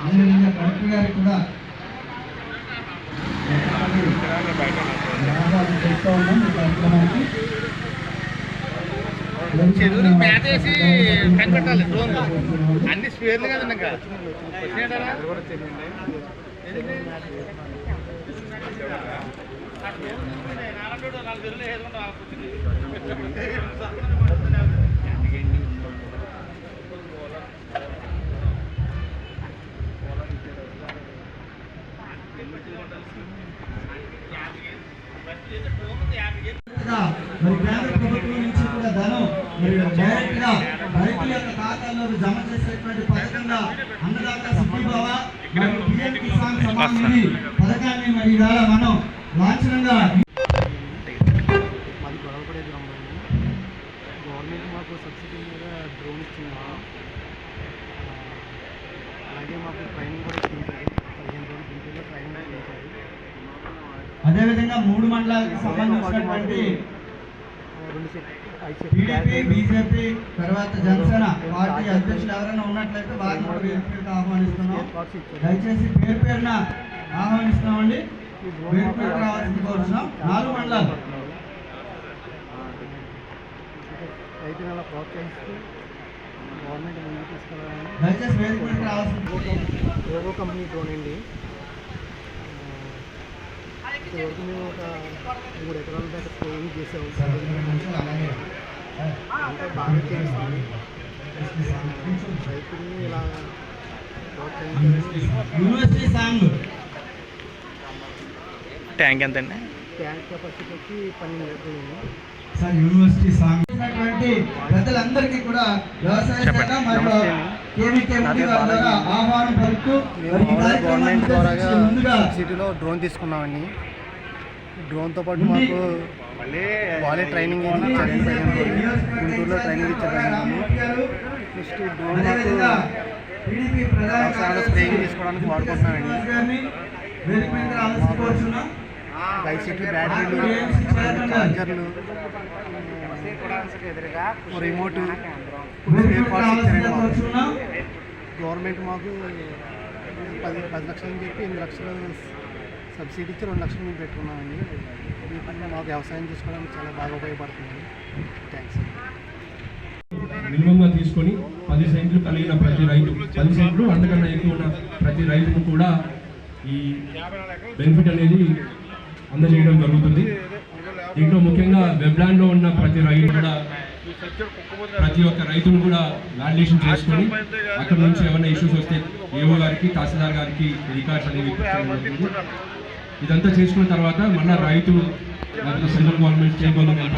అదేవిధంగా కలెక్టర్ గారికి కూడా ధన్యవాదాలు ఉన్నాం ఈ కార్యక్రమానికి చెరువులు కనిపెట్టాలి అన్ని స్పేర్లు కదండి ఇంకా. నాలుగు నాలుగు చెరువులు వేసుకుంటాం మరి కేంద్ర ప్రభుత్వం నుంచి కూడా ధనం మరి డైరెక్ట్గా రైతుల యొక్క ఖాతాల్లో జమ చేసేటువంటి పథకంగా అన్నదాత సుఖీభావ మరి పిఎం కిసాన్ సమాన్ నిధి పథకాన్ని మరి ఇవాళ మనం లాంఛనంగా మాది గొడవపడే గ్రామం గవర్నమెంట్ మాకు సబ్సిడీ మీద డ్రోన్ ఇస్తున్నారు ఆ, అలాగే మాకు ట్రైనింగ్ కూడా ఇస్తుంటారు పదిహేను రోజులు డ్యూటీలో ట్రైనింగ్ కూడా ఇస్తారు అదేవిధంగా మూడు మండలాలకు సంబంధించినటువంటి టీడీపీ బీజేపీ తర్వాత జనసేన పార్టీ అధ్యక్షులు ఎవరైనా ఉన్నట్లయితే వారిని ఆహ్వానిస్తున్నాం. దయచేసి పేరు పేరున ఆహ్వానిస్తున్నామండి. పేరు పేరు రావాల్సింది కోరుతున్నాం. నాలుగు మండలాలు. రైతులను అలా ప్రోత్సహిస్తూ గవర్నమెంట్ ముందుకు తీసుకెళ్ళాలని దయచేసి వేదిక రావాల్సింది. ఏవో కంపెనీ డ్రోన్ అండి ఇప్పటివరకు మేము ఒక మూడు ఎకరాల దాకా ట్రైనింగ్ చేసాము అంటే బాగా రైతుల్ని ఇలా ప్రోత్సహించాలని యూనివర్సిటీ సాంగ్ ట్యాంక్ ఎంత అండి. ట్యాంక్ కెపాసిటీ వచ్చి పన్నెండు లీటర్లు సార్ యూనివర్సిటీ సాంగ్ పెద్దలందరికీ కూడా వ్యవసాయ శాఖ. మరియు ఆహ్వానం పలుకుతూ ముందుగా సిటీలో డ్రోన్ తీసుకున్నామండి. డ్రోన్తో పాటు మాకు వాళ్ళే ట్రైనింగ్ గుంటూరులో ట్రైనింగ్ ఇచ్చారు నెక్స్ట్ డ్రోన్ మాకు స్ప్రేయింగ్ తీసుకోవడానికి వాడుకుంటున్నామండి కోరుతున్నాం బైసైకిల్ బ్యాటరీలు చార్జర్లు రిమోట్ స్పేర్ పార్ట్స్ ఇచ్చారండి గవర్నమెంట్ మాకు పది పది లక్షలు అని చెప్పి ఎనిమిది లక్షలు సబ్సిడీ ఇచ్చి రెండు లక్షలు మేము పెట్టుకున్నామండి. మాకు వ్యవసాయం చేసుకోవడానికి చాలా బాగా ఉపయోగపడుతుంది థ్యాంక్స్ మినిమంగా తీసుకొని పది సెంట్లు కలిగిన ప్రతి రైతు పది సెంట్లు అంతకన్నా ఎక్కువ ఉన్న ప్రతి రైతుకు కూడా ఈ బెనిఫిట్ అనేది అందజేయడం జరుగుతుంది. దీంట్లో ముఖ్యంగా వెబ్లాండ్లో ఉన్న ప్రతి రైతు కూడా ప్రతి ఒక్క రైతును కూడా వాలిడేషన్ చేసుకొని అక్కడ నుంచి ఏమైనా ఇష్యూస్ వస్తే ఏఓ గారికి తహసీల్దార్ గారికి రికార్డ్స్ అనేవి ఇదంతా చేసుకున్న తర్వాత మళ్ళా రైతు central government state government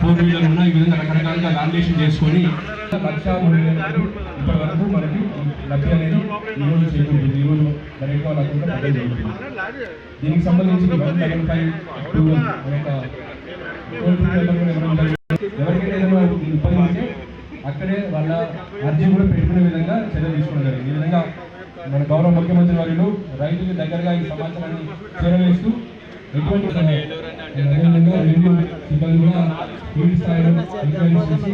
four wheeler ఉన్నా ఈ విధంగా రకరకాలుగా వాలిడేషన్ చేసుకొని లక్ష ఇప్పటి వరకు మనకి లబ్ధి అనేది ఈ రోజు చేకూరుతుంది. ఈ రోజు డైరెక్ట్ దీనికి సంబంధించి వన్ లెవెన్ ఫైవ్ టూ ఎవరికైనా ఏదైనా ఇబ్బంది ఉంటే అక్కడే వాళ్ళ అర్జీ కూడా పెట్టుకునే విధంగా చర్య తీసుకోవడం జరిగింది. ఈ విధంగా మన గౌరవ ముఖ్యమంత్రి వర్యులు రైతులకు దగ్గరగా ఈ సమాచారాన్ని చేరవేస్తూ ఎటువంటి సిబ్బంది కూడా ఫీల్డ్ స్థాయిలో ఎంక్వైరీస్ చేసి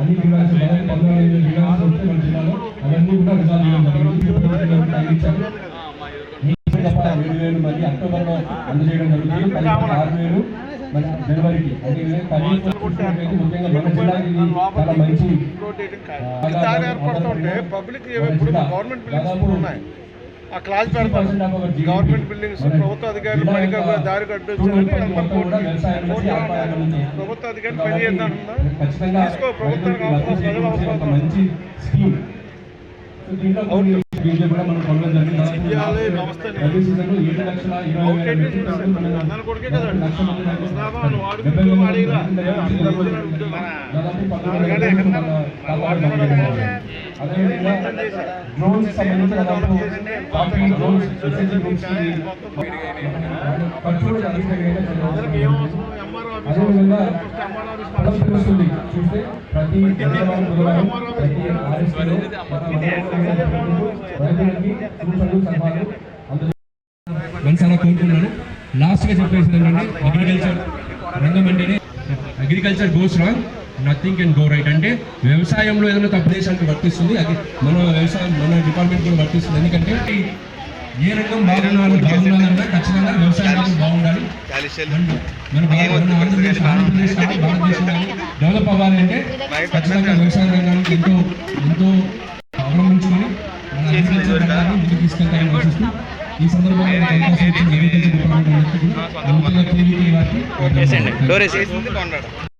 అన్ని వేల వస్తే మన జిల్లాలో అవన్నీ కూడా రిజాల్వ్ చేయడం జరిగింది. ఏడు వేలు మళ్ళీ అక్టోబర్లో అందజేయడం జరుగుతుంది ఆరు వేలు మన జనవరికి అంటే ఇది ఖరీఫ్ చూసినట్లయితే ముఖ్యంగా మన జిల్లాకి ఇది చాలా మంచి ఈ దారి ఏర్పడుతుంటే పబ్లిక్ ఇప్పుడు గవర్నమెంట్ బిల్డింగ్స్ ఉన్నాయి ఆ క్లాస్ పెడతారు. గవర్నమెంట్ బిల్డింగ్స్ ప్రభుత్వ అధికారులు పనికి దారి ప్రభుత్వ అధికారులు పని చేద్దాం తీసుకో ప్రభుత్వానికి అవసరం ప్రజలు ఒక అవసరం స్కీమ్లు కూడా మనం కొనడం జరిగింది. రబీ సీజన్లో ఏడు లక్షల ఇరవై వేల మెట్రిక్ టన్నులు మనం. లక్ష మంది డెబ్బై వేల దాదాపు పద్నాలుగు. అదేవిధంగా డ్రోన్స్ సంబంధించి దాదాపు ఫార్టీ డ్రోన్స్ ఎస్ఎస్జీ గ్రూప్స్కి ఖర్చు కూడా అధికంగా అదేవిధంగా అవసరం ఎంఆర్ఓ చూస్తే ప్రతి మంగళవారం బుధవారం ప్రతి ఆర్ఎస్లో రైతులకి సూచనలు సలహాలు మనసారా కోరుకున్నాను లాస్ట్గా చెప్పేసింది ఏంటంటే అగ్రికల్చర్ రంగం అంటేనే agriculture goes wrong nothing can go right అంటే వ్యవసాయంలో ఏదైనా తప్పు దేశానికి వర్తిస్తుంది. అది మన వ్యవసాయం మన డిపార్ట్మెంట్ కూడా వర్తిస్తుంది. ఎందుకంటే ఏ రంగం బాగుండాలి బాగుండాలన్నా ఖచ్చితంగా వ్యవసాయ బాగుండాలి. మన ఆంధ్రప్రదేశ్ ఆంధ్రప్రదేశ్ భారతదేశం డెవలప్ అవ్వాలి అంటే ఖచ్చితంగా వ్యవసాయ రంగానికి ఎంతో ఎంతో అవలంబించుకొని మన అగ్రికల్చర్ రంగాన్ని ముందుకు తీసుకెళ్తారని ఆశిస్తూ ఈ సందర్భంగా అవకాశం ఇచ్చిన డిపార్ట్మెంట్ వారికి